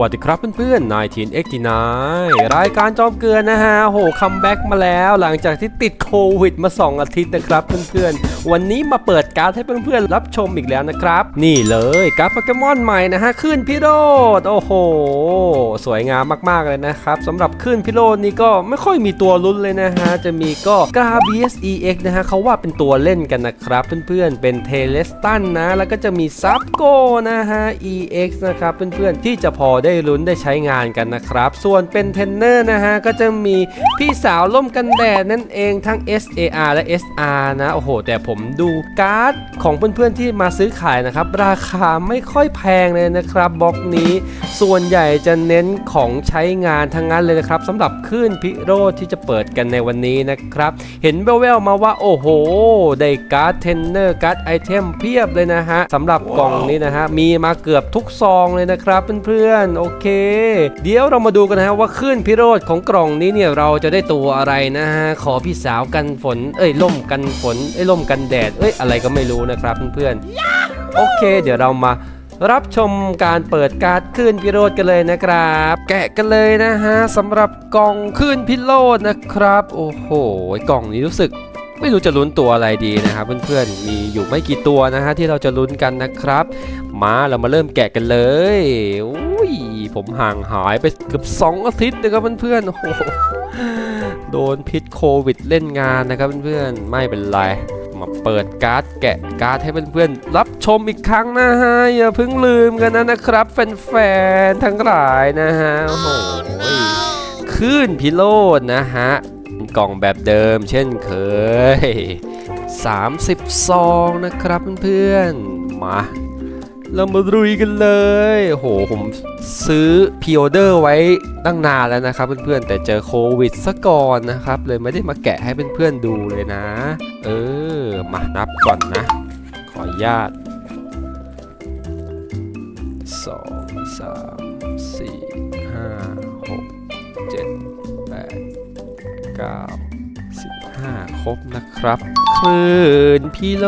วัสดีครับเพื่อนๆ1989รายการจอมเกลือนะฮะโหคัมแบ็กมาแล้วหลังจากที่ติดโควิดมา 2 อาทิตย์นะครับเพื่อนๆ วันนี้มาเปิดการ์ดให้เพื่อนๆ รับชมอีกแล้วนะครับ นี่เลยการ์ดโปเกมอนใหม่นะฮะขึ้นพิโรดโอ้โห สวยงามมากๆเลยนะครับสำหรับขึ้นพิโรดนี่ก็ไม่ค่อยมีตัวลุ้นเลยนะฮะ จะมีก็กรา BS EX นะฮะเขาว่าเป็นตัวเล่นกันนะครับเพื่อนๆ เป็นเทเลสตันนะแล้วก็จะมีซับโกนะฮะ EX นะครับเพื่อนๆที่จะพอได้ลุ้นได้ใช้งานกันนะครับ ส่วนเป็นเทนเนอร์นะฮะ ก็จะมีพี่สาวล่มกันแดดนั่นเองทั้ง SAR และ SR นะ โอ้โห แต่ผมดูการ์ดของเพื่อนๆที่มาซื้อขายนะครับ ราคาไม่ค่อยแพงเลยนะครับบล็อกนี้ ส่วนใหญ่จะเน้นของใช้งานทั้งนั้นเลยนะครับสำหรับคลื่นพิโรธที่จะเปิดกันในวันนี้นะครับ เห็นแววๆมาว่าโอ้โห ได้การ์ดเทนเนอร์การ์ดไอเทมเพียบเลยนะฮะสำหรับกล่องนี้นะฮะมีมาเกือบทุกซองเลยนะครับเพื่อนโอเค เดี๋ยวเรามาดูกันนะฮะว่าคลื่นพิโรธของกล่องนี้เนี่ยเราจะได้ตัวอะไรนะฮะขอพี่สาวกันฝน เอ้ยล่มกันฝนเอ้ยล่มกันแดดเอ้ยอะไรก็ไม่รู้นะครับเพื่อนๆโอเค เดี๋ยวเรามารับชมการเปิดการ์ดขึ้นพิโรธกันเลยนะครับ แกะกันเลยนะฮะสำหรับกล่องขึ้นพิโรธนะครับ โอ้โหกล่องนี้รู้สึกไม่รู้จะลุ้นตัวอะไรดีนะครับเพื่อนๆ มีอยู่ไม่กี่ตัวนะฮะที่เราจะลุ้นกันนะครับ มาเรามาเริ่มแกะกันเลยอุ้ยผมห่างหายไปเกือบ2อาทิตย์นะครับเพื่อนๆโอ้โหโดนพิษโควิดเล่นงานนะครับเพื่อนๆไม่เป็นไรมาเปิดการ์ดแกะการ์ดให้เพื่อนๆรับชมอีกครั้งนะฮะอย่าเพิ่งลืมกันนะนะครับแฟนๆทั้งหลายนะฮะโอ้โหขึ้นพิโรดนะฮะกล่องแบบเดิมเช่นเคย 30ซองนะครับเพื่อนๆมา เรามาลุยกันเลยโหผมซื้อพิออเดอร์ไว้ตั้งนานแล้วนะครับเพื่อนๆแต่เจอโควิดซะก่อนนะครับ เลยไม่ได้มาแกะให้เพื่อนๆดูเลยนะ เออ มานับก่อนนะ ขออนุญาตสองสามสี่ห้าหกเจ็ดแปดเก้าสิบห้าครบนะครับ คลื่นพี่โล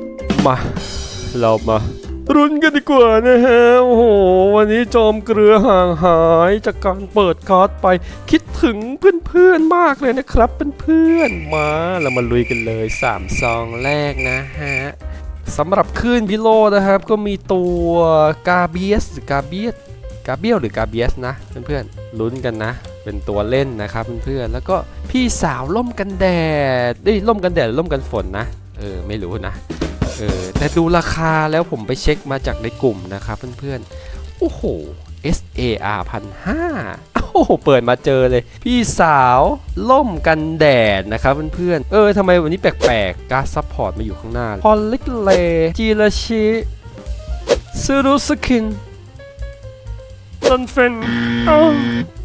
ดมา เรามารุนกันดีกว่านะฮะ โอ้โห วันนี้จอมเกลือห่างหายจากการเปิดการ์ดไป คิดถึงเพื่อนๆมากเลยนะครับเพื่อนๆมาเรามาลุยกันเลย 3 ซองแรกนะฮะสำหรับคลื่นพิโลนะครับ ก็มีตัวกาเบียสหรือกาเบียสกาเบียลหรือกาเบียสนะเพื่อนๆลุ้นกันนะ เป็นตัวเล่นนะครับเพื่อนๆแล้วก็พี่สาวล่มกันแดดเอ้ล่มกันแดดล่มกันฝนนะเออไม่รู้นะ เออแต่ดูราคาแล้วผมไปเช็คมาจากในกลุ่มนะครับเพื่อนๆ โอ้โห SAR พันห้าโอ้โห เปิดมาเจอเลย พี่สาวล่มกันแดดนะครับเพื่อนๆ เออทำไมวันนี้แปลกๆ การซัพพอร์ตมาอยู่ข้างหน้าพอลิกเลจีราชิซูรุสกินซันเฟนอ้าว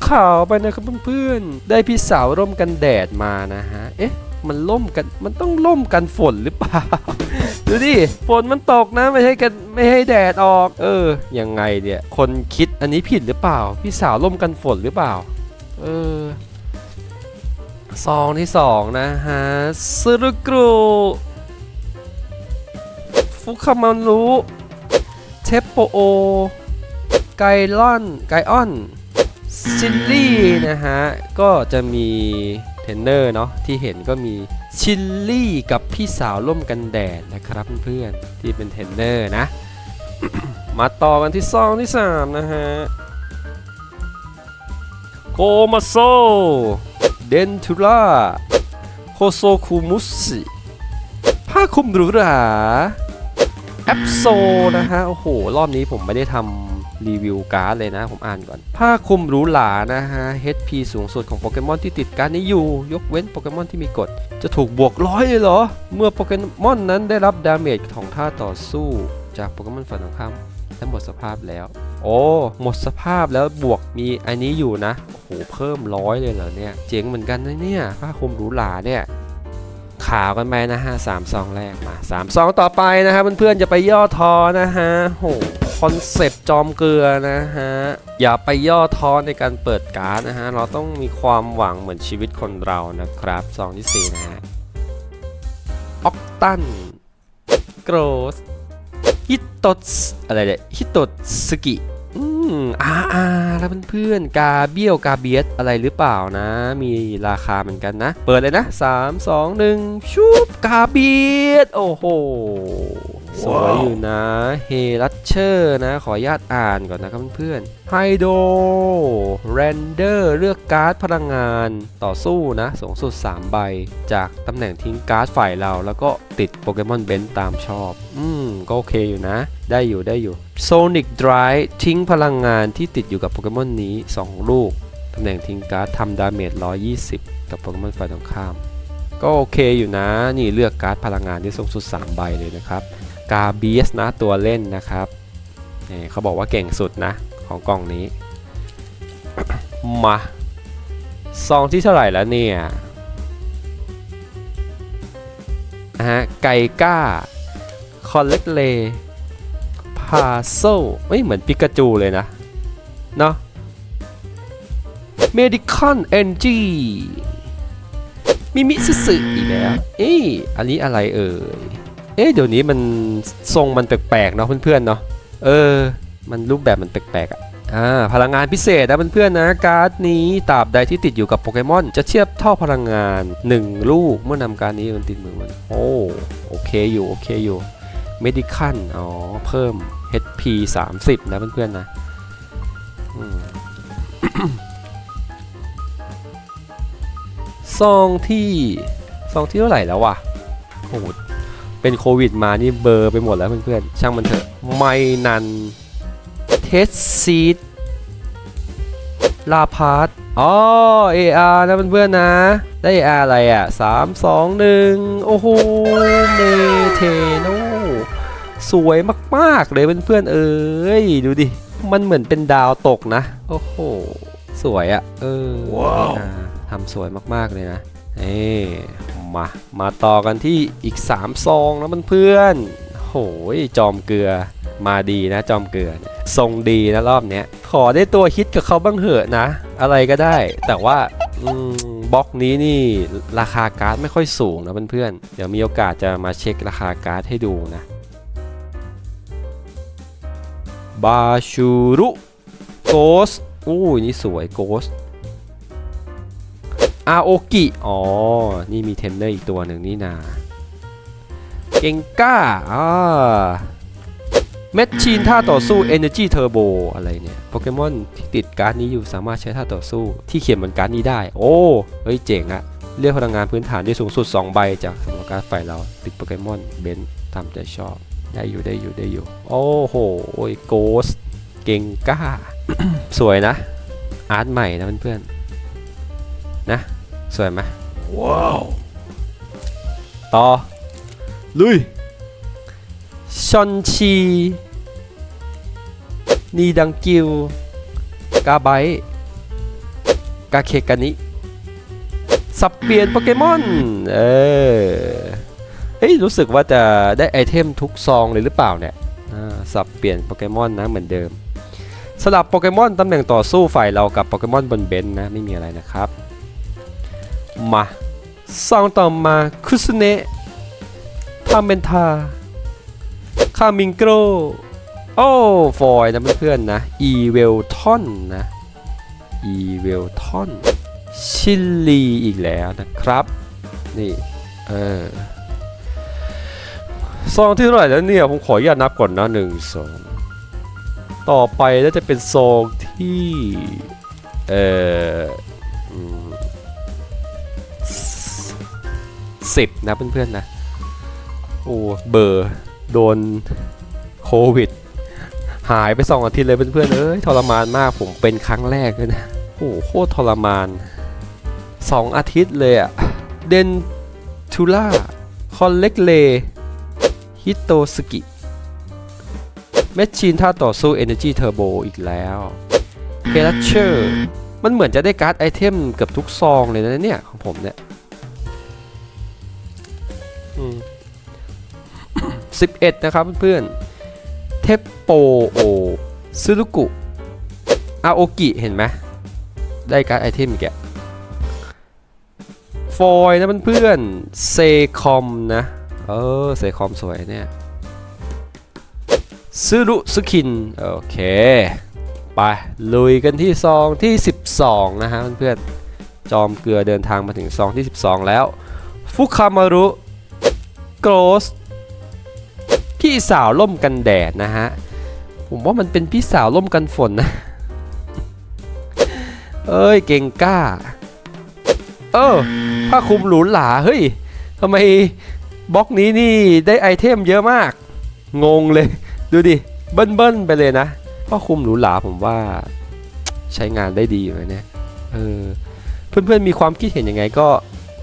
ข่าวไปนะครับเพื่อนๆ ได้พี่สาวร่มกันแดดมานะฮะ เอ๊ะ มันล่มกัน มันต้องล่มกันฝนหรือเปล่า ดูดิ ฝนมันตกนะ ไม่ใช่กัน ไม่ให้แดดออก เออ ยังไงเนี่ย คนคิดอันนี้ผิดหรือเปล่า พี่สาวล่มกันฝนหรือเปล่า เออ ซองที่สองนะฮะซึรุกรุฟุคามารุเทปโปโอ ไกลอน ไกออน ซิลลี่นะฮะ ก็จะมี เทรนเนอร์เนาะที่เห็นก็มีชิลลี่กับพี่สาวร่วมกันแดดนะครับเพื่อนๆที่เป็นเทรนเนอร์นะ มาต่อกันที่ซองที่ 3 นะฮะโกมาโซเดนทูล่าโคโซคุมุสิผ้าคลุมหรูหราแอปโซนะฮะ โอ้โห รอบนี้ผมไม่ได้ทำ รีวิวการ์ดเลยนะ ผมอ่านก่อน ผ้าคลุมหรูหรานะฮะ HP สูงสุดของโปเกมอนที่ติดการ์ดนี้อยู่ ยกเว้นโปเกมอนที่มีกฎ จะถูกบวกร้อยเลยเหรอ เมื่อโปเกมอนนั้นได้รับดาเมจของท่าต่อสู้จากโปเกมอนฝั่งตรงข้ามและหมดสภาพแล้ว โอ้ หมดสภาพแล้วบวกมีอันนี้อยู่นะ โอ้โห เพิ่มร้อยเลยเหรอเนี่ย เจ๋งเหมือนกันนะเนี่ย ผ้าคลุมหรูหราเนี่ย ข่าวกันไปนะฮะสามซองแรกมาสามซองต่อไปนะครับเพื่อนๆจะไปย่อท้อนะฮะโหคอนเซปต์จอมเกลือนะฮะอย่าไปย่อท้อในการเปิดการ์ดนะฮะเราต้องมีความหวังเหมือนชีวิตคนเรานะครับซองที่สี่นะฮะออกตันโกรสฮิตโตสอะไรเนี่ยฮิตโตสกิ อืมอาอาแล้วเพื่อนๆกาเบี้ยวกาเบียสอะไรหรือเปล่านะ มีราคาเหมือนกันนะ เปิดเลยนะ 3 2 1 ชุบกาเบียสโอ้โห สวยอยู่นะเฮลัชเชอร์นะ ขออนุญาตอ่านก่อนนะครับเพื่อนๆไฮโดเรนเดอร์เลือกการ์ดพลังงานต่อสู้นะสูงสุด 3 ใบ จากตำแหน่งทิ้งการ์ดฝ่ายเรา แล้วก็ติดโปเกมอนเบนตามชอบ อืม ก็โอเคอยู่นะ ได้อยู่ได้อยู่โซนิกดรายทิ้งพลังงานที่ติดอยู่กับโปเกมอนนี้ 2 ลูกตำแหน่งทิ้งการ์ดทำดาเมจ120 กับโปเกมอนฝ่ายตรงข้าม ก็โอเคอยู่นะ นี่เลือกการ์ดพลังงานที่สูงสุด 3 ใบเลยนะครับ กาเบียสนะตัวเล่นนะครับนี่เขาบอกว่าเก่งสุดนะ ของกล่องนี้ มาซองที่เท่าไหร่แล้วเนี่ยนะฮะไก่ก้า คอนเลกเลพาโซไม่เหมือนปิกาจูเลยนะ เนาะเมดิคอนเอนจีมิมิซึสึอีกแล้ว เอ๊ะอันนี้อะไรเอ่ย เอ๊ะเดี๋ยวนี้มันทรงมันแปลกๆเนาะเพื่อนๆเนาะเออ มันรูปแบบมันแปลกๆอะอ่าพลังงานพิเศษนะเพื่อนๆนะการ์ดนี้ตราบใดที่ติดอยู่กับโปเกมอน จะเทียบเท่าพลังงาน 1 ลูกเมื่อนำการนี้มันติดมือมันโอ้โอเคอยู่โอเคอยู่เมดิคันอ๋อเพิ่ม HP 30 นะเพื่อนๆนะซองที่ซองที่เท่าไหร่แล้ววะโอ้ เป็นโควิดมานี่เบลอร์ไปหมดแล้วเพื่อนๆ ช่างมันเถอะ ไมนัน เทสซีดลาพาร์ตอ๋อ AR นะเพื่อนๆนะ ได้ AR อะไรอะ 3 2 1 โอ้โห เมเทโน สวยมากๆเลยเพื่อนๆ เอ้ย ดูดิ มันเหมือนเป็นดาวตกนะ โอ้โห สวยอะ่ะ เออว้าวอ่ทำสวยมากๆเลยนะ เอ้ มา มาต่อกันที่อีก 3 ซองนะเพื่อนๆโหยจอมเกลือมาดีนะจอมเกลือทรงดีนะรอบเนี้ย ขอได้ตัวฮิตกับเขาบ้างเหอะนะ อะไรก็ได้ แต่ว่าบล็อกนี้นี่ราคาการ์ดไม่ค่อยสูงนะเพื่อนๆเดี๋ยวมีโอกาสจะมาเช็คราคาการ์ดให้ดูนะบาชูรุโกสอู้ยนี่สวยโกส อาโอกิ อ๋อ นี่มีเทรนเนอร์อีกตัวหนึ่งนี่นา เก่งก้า อ่า เม็ดชีนท่าต่อสู้ Energy Turbo อะไรเนี่ย โปเกมอนที่ติดการ์ดนี้อยู่สามารถใช้ท่าต่อสู้ที่เขียนบนการ์ดนี้ได้ โอ้ เฮ้ย เจ๋งอะเรียกพลังงานพื้นฐานได้สูงสุด 2 ใบจากสำหรับการไฟเราติดโปเกมอนเบนตามใจชอบ ได้อยู่ได้อยู่ได้อยู่ โอ้โหโอ้ยโกสเก่งก้า สวยนะ อาร์ตใหม่นะเพื่อนๆนะ สวยไหมว้าวต่อ ลุยชอนชีนีดังกิว กาไบต์กาเคกานิ สับเปลี่ยนโปเกมอน เออเฮ้ยรู้สึกว่าจะได้ไอเทมทุกซองเลยหรือเปล่าเนี่ยอ่าสับเปลี่ยนโปเกมอนนะเหมือนเดิมสลับโปเกมอนตำแหน่งต่อสู้ฝ่ายเรากับโปเกมอนบนเบนซ์นะ ไม่มีอะไรนะครับ มาซองต่อมาคุสเนะพาเมนทาคามิงโกรโอ้ฟอยนะเพื่อนๆนะอีเวลทอนนะอีเวลทอนชิลลีอีกแล้วนะครับ นี่ เออซองที่เท่าไหร่แล้วเนี่ย ผมขออนุญาตนับก่อนนะหนึ่งสองต่อไปแล้วจะเป็นซองที่ เออ สิบนะเพื่อนๆนะ โอ้เบอร์โดนโควิด หายไปสองอาทิตย์เลยเพื่อนๆเอ้ยทรมานมากผมเป็นครั้งแรกเลยนะ โอ้โคตรทรมานสองอาทิตย์เลยอะเดนทูล่าคอนเล็กเลฮิโตสกิแมชชีนท่าต่อสู้ Energy Turbo อีกแล้วเฮลัชเชอร์มันเหมือนจะได้การ์ดไอเทมเกือบทุกซองเลยนะเนี่ย ของผมเนี่ย สิบเอ็ดนะครับเพื่อนๆเทปโปโอซึรุกุอาโอกิเห็นไหมได้การไอเทมอีกแกฟอยนะเพื่อนๆเซคอมนะ เออเซคอมสวยเนี่ยซึรุสกิน โอเค ไป ลุยกันที่ซองที่ 12 นะฮะเพื่อนๆจอมเกลือเดินทางมาถึงซองที่ 12 แล้ว ฟุคามารุ กรสพี่สาวล่มกันแดดนะฮะ ผมว่ามันเป็นพี่สาวล่มกันฝนนะ เอ้ยเก่งกล้า เออผ้าคลุมหรูหราเฮ้ยทำไมบล็อกนี้นี่ได้ไอเทมเยอะมาก งงเลย ดูดิ เบิ้ลๆไปเลยนะผ้าคลุมหรูหราผมว่าใช้งานได้ดีอยู่นะเนี่ยเออเพื่อนๆมีความคิดเห็นยังไงก็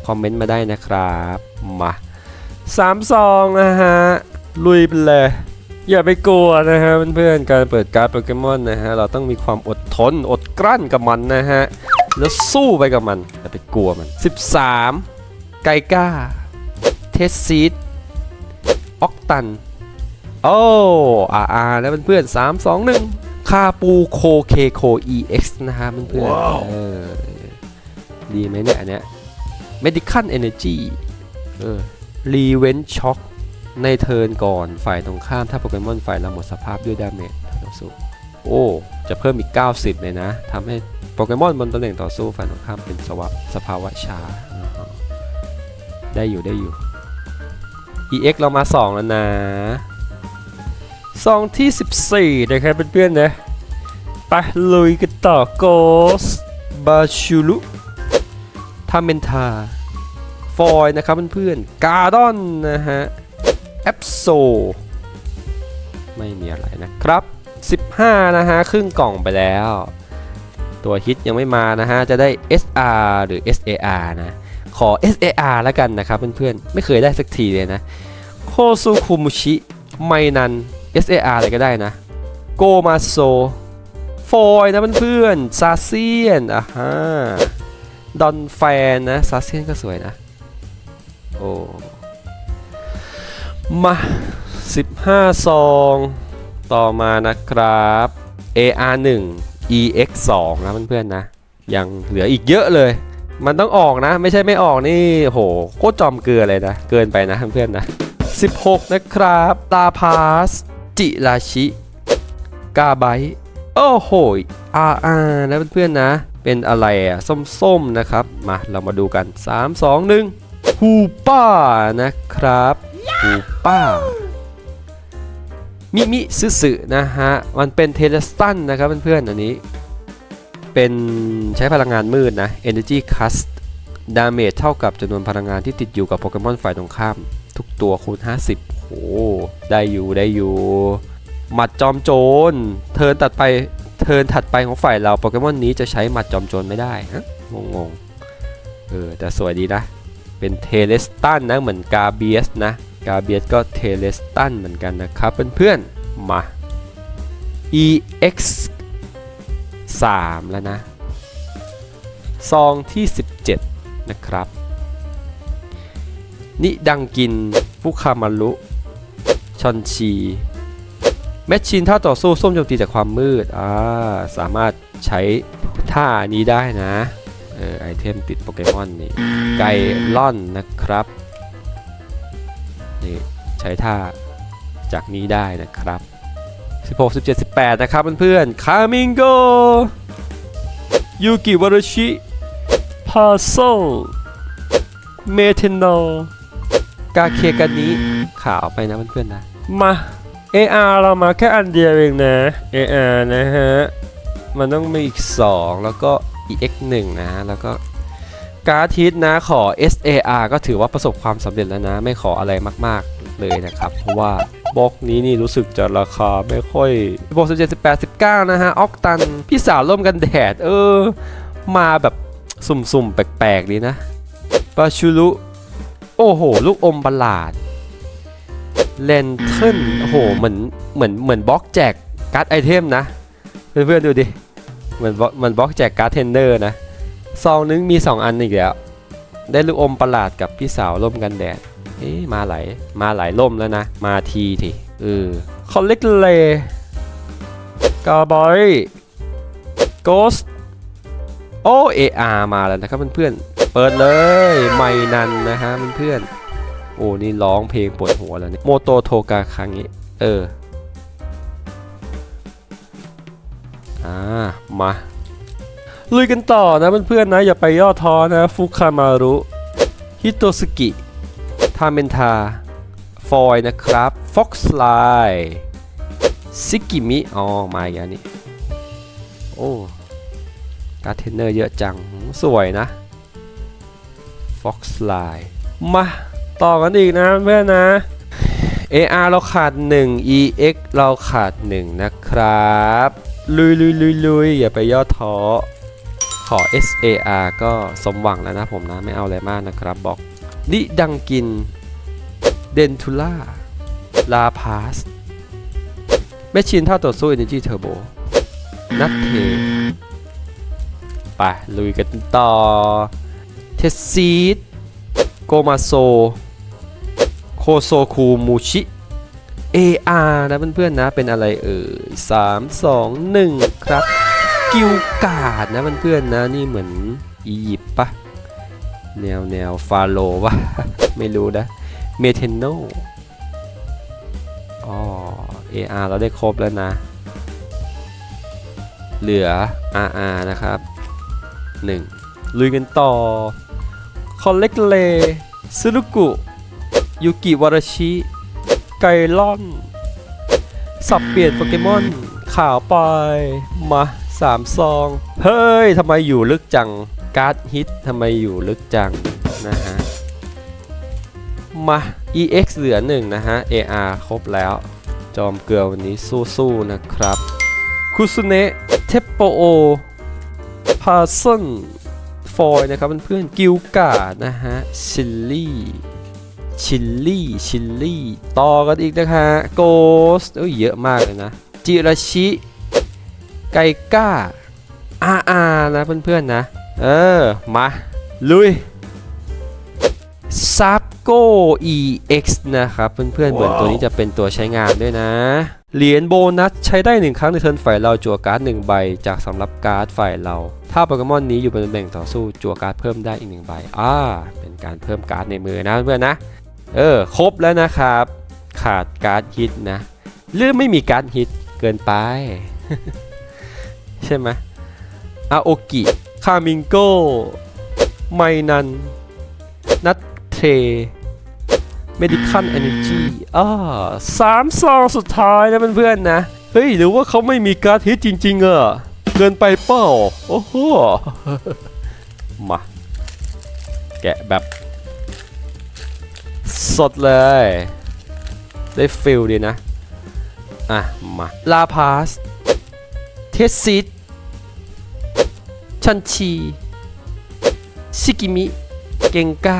คอมเมนต์มาได้นะครับ มา สามซองนะฮะ ลุยไปเลย อย่าไปกลัวนะฮะเพื่อนๆการเปิดการ์ดโปเกมอนนะฮะ เราต้องมีความอดทนอดกลั้นกับมันนะฮะ แล้วสู้ไปกับมัน อย่าไปกลัวมัน 13 ไกก้า เทสซีดออกตัน โอ้อาอาแล้วเพื่อนๆ3 2 1คาปูโคเคโค EX นะฮะเพื่อนๆเออดีไหมเนี่ยอันเนี้ย Medical Energy เออ รีเวนช็อคในเทิร์นก่อนฝ่ายตรงข้ามถ้าโปเกมอนฝ่ายเราหมดสภาพด้วยดาเมจต่อสู้โอ้จะเพิ่มอีก 90 เลยนะทำให้โปเกมอนบนตำแหน่งต่อสู้ฝ่ายตรงข้ามเป็นสวะสภาวะช้าอ่าได้อยู่ได้อยู่ EX เรามา 2 แล้วนะซองที่ 14 นะครับเพื่อนๆนะไปลุยกันต่อ Ghost b a s h u l u ทาเมนทา ฟอยนะครับเพื่อนๆการ์ดอนนะฮะแอปโซไม่มีอะไรนะครับ 15 นะฮะครึ่งกล่องไปแล้ว ตัวฮิตยังไม่มานะฮะ จะได้ SR หรือ SAR นะ ขอ SAR แล้วกันนะครับเพื่อนๆ ไม่เคยได้สักทีเลยนะ โคซูคุมุชิไมนัน SAR อะไรก็ได้นะ โกมาโซฟอยนะเพื่อนๆซาเซียนอะฮะดอนแฟนนะซาเซียนก็สวยนะ อ้มา 15 ซอง ต่อมานะครับ AR1 EX 2 นะเพื่อนๆนะ ยังเหลืออีกเยอะเลย มันต้องออกนะ ไม่ใช่ไม่ออกนี่โหโคตรจอมเกลือเลยนะ เกินไปนะเพื่อนๆนะ 16 นะครับตาพาส จิราชิ กาไบโอ้โห RR นะเพื่อนๆนะ เป็นอะไรอะส้มๆนะครับ มาเรามาดูกัน 3 2 1 ฮูป้านะครับฮูป้ามิมิซึสึนะฮะ มันเป็นเทเลสตันนะครับเพื่อนๆอันนี้ เป็นใช้พลังงานมืดนะ Energy Cast Damage เท่ากับจำนวนพลังงานที่ติดอยู่กับโปเกมอนฝ่ายตรงข้าม ทุกตัวคูณ 50โหได้อยู่ได้อยู่หมัดจอมโจร เทิร์นตัดไปเทิร์นถัดไปของฝ่ายเราโปเกมอนนี้จะใช้หมัดจอมโจรไม่ได้ฮะงงๆเออแต่สวยดีนะ เป็นเทเลสตันนะเหมือนกาเบียสนะกาเบียสก็เทเลสตันเหมือนกันนะครับเพื่อนๆมา EX 3 แล้วนะ ซองที่ 17 นะครับ นิดังกิน ฟุคามารุชอนชีแมชชินท่าต่อสู้ส้มโจมตีจากความมืด อ่า สามารถใช้ท่านี้ได้นะ เออไอเทมติดโปเกมอนนี่ไก่ล่อนนะครับนี่ใช้ท่าจากนี้ได้นะครับ 16 17 18 นะครับเพื่อนๆคามิงโกยูกิวารุชิพาโซเมเทนโนกาเคกานิขาวไปนะเพื่อนๆนะ มา AR เรามาแค่อันเดียวเองนะ AR นะฮะ มันต้องมีอีก 2 แล้วก็ EX 1 นะแล้วก็การ์ดฮิตนะขอ SAR ก็ถือว่าประสบความสำเร็จแล้วนะ ไม่ขออะไรมากๆเลยนะครับ เพราะว่าบล็อกนี้นี่รู้สึกจะราคาไม่ค่อยบวก17 18 19นะฮะออกตันพี่สาวร่มกันแดด เออ มาแบบสุ่มๆ แปลกๆดีนะปาชูรุโอ้โห ลูกอมประหลาดเลนเทิลโอ้โห เหมือนเหมือนเหมือนบล็อกแจกการ์ดไอเทมนะ เพื่อนๆ ดูดิ เหมือนบล็อกเหมือนบล็อกแจกการ์ดเทนเนอร์นะซองนึงมี 2 อันอีกแล้ว ได้ลูกอมประหลาดกับพี่สาวร่มกันแดดเอ๊ะมาหลายมาหลายร่มแล้วนะ มาทีทีเออคอลเลกเลกาบอยโกสโอเออามาแล้วนะครับเพื่อนๆเปิดเลยไม่นันนะฮะเพื่อนๆโอ้นี่ร้องเพลงปวดหัวแล้วเนี่ยโมโตโทกาคังนี้ เออ อ่ามาลุยกันต่อนะเพื่อนๆนะ อย่าไปย่อท้อนะฟุคามารุฮิโตสกิทาเมนทาฟอยนะครับฟ็อกซ์ไลซิกิมิอ๋อมาอีกอันนี้โอ้การเทนเนอร์เยอะจังสวยนะ Fox Line มาต่อกันอีกนะเพื่อนนะ AR เราขาด 1 EX เราขาด 1 นะครับ ลุยลุยลุยลุยอย่าไปย่อท้อ ขอ SAR ก็สมหวังแล้วนะผมนะ ไม่เอาอะไรมากนะครับบอกดิดังกิน เดนทูล่า ลาพาสแมชชีนท่าต่อสู้ Energy Turbo นัทเทไปลุยกันต่อ เทสซีดโกมาโซ โคโซคูมูชิ AR นะเพื่อนๆนะเป็นอะไรเอ่ย3 2 1ครับ กิวกาดนะเพื่อนๆนะนี่เหมือนอียิปต์ปะแนวแนวฟาโรห์ปะไม่รู้นะเมเทนโนอ๋อ AR เราได้ครบแล้วนะ เหลือ RR นะครับ 1 ลุยกันต่อ คอลเลกเล ซึรุกุ ยูกิวาราชิ ไกลอน สับเปลี่ยนโปเกมอน ขาวไปมาสามซอง เฮ้ยทำไมอยู่ลึกจัง การ์ดฮิตทำไมอยู่ลึกจัง นะฮะ มา EX เหลือหนึ่งนะฮะ AR ครบแล้ว จอมเกลือวันนี้สู้ๆนะครับคุซุเนะเทปโปโอพาซอนฟอยนะครับเพื่อนๆกิลกาดนะฮะชิลลี่ ชิลลี่ชิลลี่ต่อกันอีกนะฮะโกสเอ้ยเยอะมากเลยนะ จิราชิ ไกก้าอาอานะเพื่อนๆนะ เออ มา ลุยซับโก EX นะครับ เพื่อนๆ เหมือนตัวนี้จะเป็นตัวใช้งานด้วยนะ เหรียญโบนัสใช้ได้หนึ่งครั้งในเทิร์นฝ่ายเราจั่วการ์ดหนึ่งใบ จากสำหรับการ์ดฝ่ายเรา ถ้าโปเกมอนนี้อยู่บนตำแหน่งต่อสู้จั่วการ์ดเพิ่มได้อีกหนึ่งใบ อ่า เป็นการเพิ่มการ์ดในมือนะเพื่อนๆนะ เออครบแล้วนะครับ ขาดการ์ดฮิตนะหรือไม่มีการ์ดฮิตเกินไป ใช่ไหมอาโอกิ คามิงโกไมนัน นัทเทเมดิคันเอเนจีอ่าสามซองสุดท้ายนะเพื่อนๆนะ เฮ้ย หรือว่าเขาไม่มีการ์ดฮิตจริง ๆอะเกินไปเปล่า โอ้โห มา แกะแบบ สดเลย ได้ฟิลดีนะ อะ มา ลาพาส เทสซิตชันชี ชิกิมิ เกงกา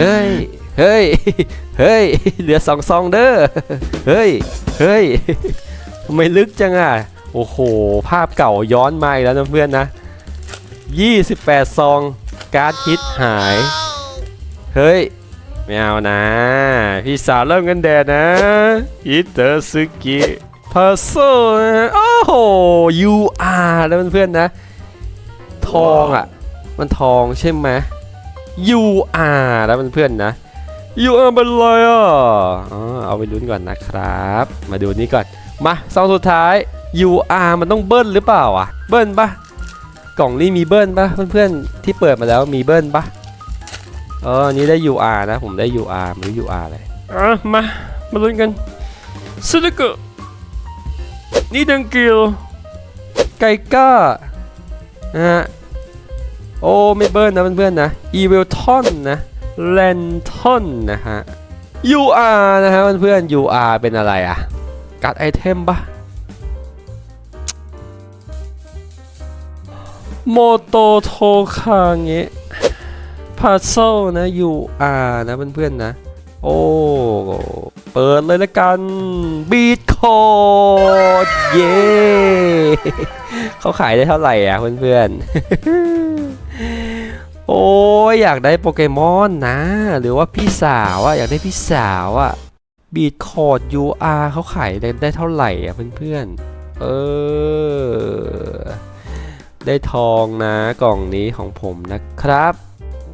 เฮ้ย เฮ้ย เฮ้ย เหลือสองซองเด้อ เฮ้ย เฮ้ยทำไมลึกจังอะ โอ้โห ภาพเก่าย้อนมาอีกแล้วนะเพื่อนนะ 28 ซอง การ์ดฮิตหาย เฮ้ย ไม่เอานะ พี่สาวเริ่มกันแดดนะอิเตอร์ซึกิพาโซโอ้โห UR นะเพื่อนๆนะ ทองอะ มันทองใช่ไหม UR นะเพื่อนๆนะ UR เป็นไรอะอ๋อเอาไปลุ้นก่อนนะครับ มาดูนี้ก่อน มาซองสุดท้าย UR มันต้องเบิ้ลหรือเปล่าอะ เบิ้ลปะกล่องนี้มีเบิ้ลปะเพื่อนๆที่เปิดมาแล้วมีเบิ้ลปะ เอออันนี้ได้ UR นะ ผมได้ UR ไม่รู้ UR อะไรอะมา มาลุ้นกันซึดกุนี่ดังกิลไกก้านะฮะโอ้ไม่เบิ้ลนะเพื่อนๆนะ e v i l t o n นะ l a n t o n นะฮะ UR นะฮะเพื่อนๆ UR เป็นอะไรอะการ์ดไอเทมปะโมโตโทคาเงะ พาโซนะ UR นะเพื่อนๆนะ โอ้ เปิดเลยละกันบีทโคดเย้เขาขายได้เท่าไหร่อะเพื่อนๆ โอ้ยอยากได้โปเกมอนนะ หรือว่าพี่สาวอะอยากได้พี่สาวอะบีดคอร์ด UR เขาขายได้ได้เท่าไหร่อะเพื่อนๆ เออ ได้ทองนะกล่องนี้ของผมนะครับ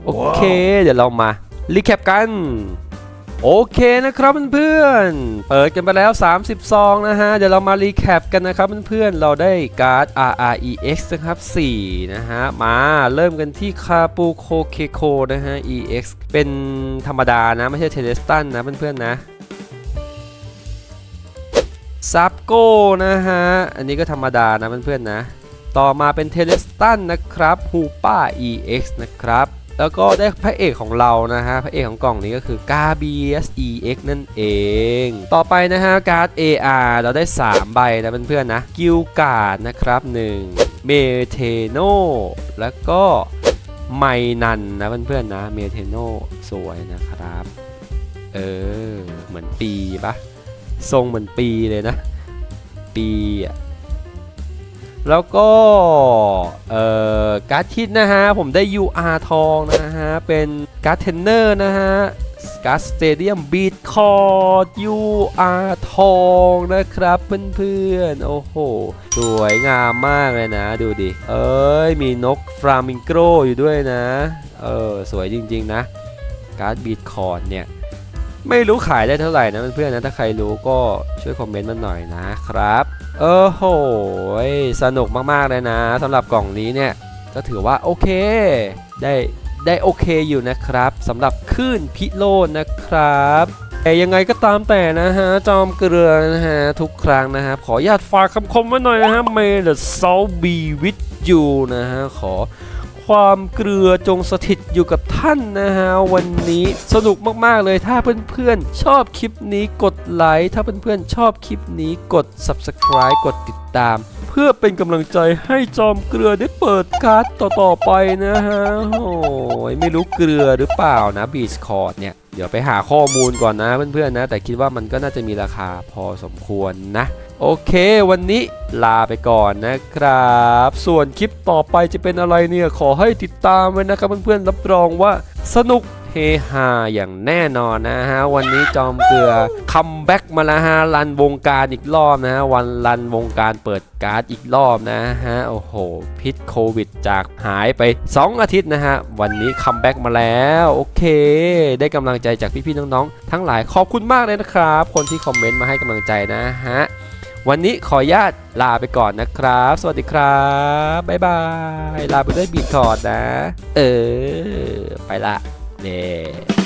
โอเค เดี๋ยวเรามารีแคปกัน โอเคนะครับเพื่อนๆเปิดกันไปแล้ว 30 ซองนะฮะ เดี๋ยวเรามารีแคปกันนะครับเพื่อนๆเราได้การ์ด RREX นะครับ 4 นะฮะ มาเริ่มกันที่คาปูโคเคโคนะฮะ EX เป็นธรรมดานะ ไม่ใช่เทเลสตันนะเพื่อนๆนะซับโก้นะฮะ อันนี้ก็ธรรมดานะเพื่อนๆนะ ต่อมาเป็นเทเลสตันนะครับฮูป้า EX นะครับ แล้วก็ได้พระเอกของเรานะฮะพระเอกของกล่องนี้ก็คือกา BS EX นั่นเอง ต่อไปนะฮะการ์ด AR เราได้ 3 ใบนะเพื่อนๆนะกิลการ์ดนะครับ1เมเทโนแล้วก็ไมนันนะเพื่อนๆนะเมเทโนสวยนะครับ เออ เหมือนปีปะทรงเหมือนปีเลยนะ ปีอะ แล้วก็เอ่อการ์ดคิดนะฮะ ผมได้ UR ทองนะฮะ เป็นการ์ดเทนเนอร์นะฮะการ์ดสเตเดียมบีทคอร์ด UR ทองนะครับเพื่อนๆ โอ้โห สวยงามมากเลยนะดูดิ เอ้ย มีนกฟลามิงโกอยู่ด้วยนะ เออ สวยจริงๆนะ การ์ดบีทคอร์ดเนี่ยไม่รู้ขายได้เท่าไหร่นะเพื่อนๆนะถ้าใครรู้ก็ช่วยคอมเมนต์มาหน่อยนะครับ เออโหยสนุกมากๆเลยนะสำหรับกล่องนี้เนี่ยก็ถือว่าโอเค ได้ได้โอเคอยู่นะครับสำหรับคลื่นพิโลนนะครับแต่ยังไงก็ตามแต่นะฮะ จอมเกลือนะฮะ ทุกครั้งนะฮะ ขออนุญาตฝากคำคมไว้หน่อยนะฮะ May the soul be with you นะฮะ ขอ ความเกลือจงสถิตอยู่กับท่านนะฮะวันนี้สนุกมากๆเลยถ้าเพื่อนๆชอบคลิปนี้กดไลค์ถ้าเพื่อนๆชอบคลิปนี้กด subscribe กดติดตาม เพื่อเป็นกำลังใจให้จอมเกลือได้เปิดการ์ดต่อๆไปนะฮะโอ้ยไม่รู้เกลือหรือเปล่านะบีชคอร์ดเนี่ยเดี๋ยวไปหาข้อมูลก่อนนะเพื่อนๆนะ แต่คิดว่ามันก็น่าจะมีราคาพอสมควรนะ โอเค วันนี้ลาไปก่อนนะครับ ส่วนคลิปต่อไปจะเป็นอะไรเนี่ย ขอให้ติดตามไว้นะครับเพื่อนๆ รับรองว่าสนุกเฮฮาอย่างแน่นอนนะฮะ วันนี้จอมเกลือคัมแบ็กมาแล้วฮะรันวงการอีกรอบนะฮะ วันรันวงการเปิดการ์ดอีกรอบนะฮะ โอ้โห พิษโควิดจากหายไป 2 อาทิตย์นะฮะ วันนี้คัมแบ็กมาแล้ว โอเค ได้กำลังใจจากพี่ๆน้องๆ ทั้งหลายขอบคุณมากเลยนะครับ คนที่คอมเมนต์มาให้กำลังใจนะฮะ วันนี้ขออนุญาตลาไปก่อนนะครับ สวัสดีครับ บ๊ายบาย ลาไปด้วยบีทคอร์ดนะ เออ ไปละเน่